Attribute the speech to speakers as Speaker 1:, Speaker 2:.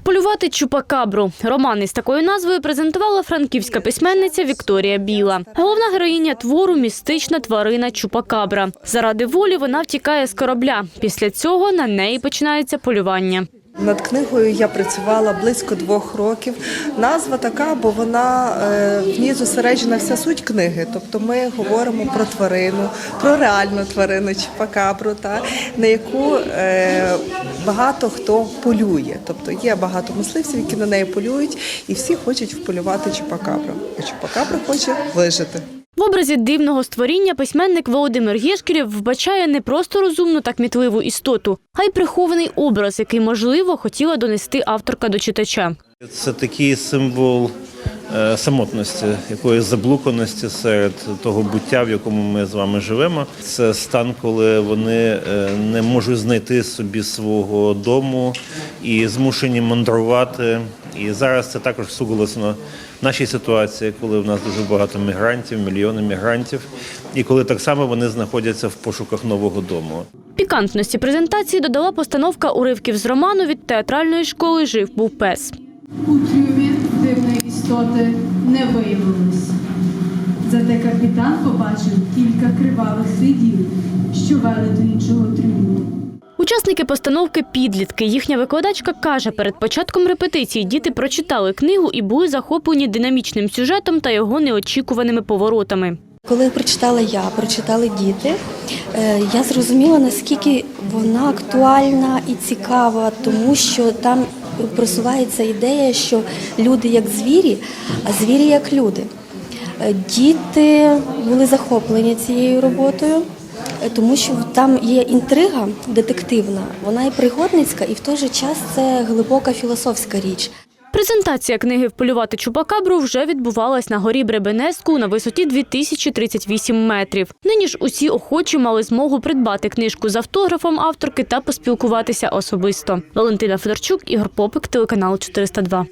Speaker 1: Вполювати чупакабру. Роман із такою назвою презентувала франківська письменниця Вікторія Біла. Головна героїня твору містична тварина чупакабра. Заради волі вона втікає з корабля. Після цього на неї починається полювання.
Speaker 2: Над книгою я працювала близько двох років. Назва така, бо вона е, в ній зосереджена вся суть книги. Тобто ми говоримо про тварину, про реальну тварину чупакабру, та на яку е, багато хто полює. Тобто є багато мисливців, які на неї полюють, і всі хочуть вполювати чупакабру. А чупакабра хоче вижити.
Speaker 1: В образі дивного створіння письменник Володимир Єшкірєв вбачає не просто розумну та кмітливу істоту, а й прихований образ, який, можливо, хотіла донести авторка до читача.
Speaker 3: Це такий символ е, самотності, якоїсь заблуканості серед того буття, в якому ми з вами живемо. Це стан, коли вони е, не можуть знайти собі свого дому і змушені мандрувати. І зараз це також суголосно в нашій ситуації, коли в нас дуже багато мігрантів, мільйони мігрантів, і коли так само вони знаходяться в пошуках нового дому.
Speaker 1: Пікантності презентації додала постановка уривків з роману від театральної школи Жив був пес.
Speaker 4: У трюмі дивної істоти не виявилось. Зате капітан побачив кілька кривавих слідів, що вели до іншого трюму.
Speaker 1: Учасники постановки підлітки. Їхня викладачка каже, перед початком репетиції діти прочитали книгу і були захоплені динамічним сюжетом та його неочікуваними поворотами.
Speaker 5: Коли прочитала я, прочитали діти, е, я зрозуміла, наскільки вона актуальна і цікава, тому що там просувається ідея, що люди як звірі, а звірі як люди. Е, Діти були захоплені цією роботою, тому що там є інтрига детективна, вона і пригодницька, і в той же час це глибока філософська річ.
Speaker 1: Презентація книги «Вполювати Чупакабру» вже відбувалась на горі Бребенеску на висоті 2038 метрів. Нині ж усі охочі мали змогу придбати книжку з автографом авторки та поспілкуватися особисто. Валентина Федорчук, Ігор Попик, телеканал 402.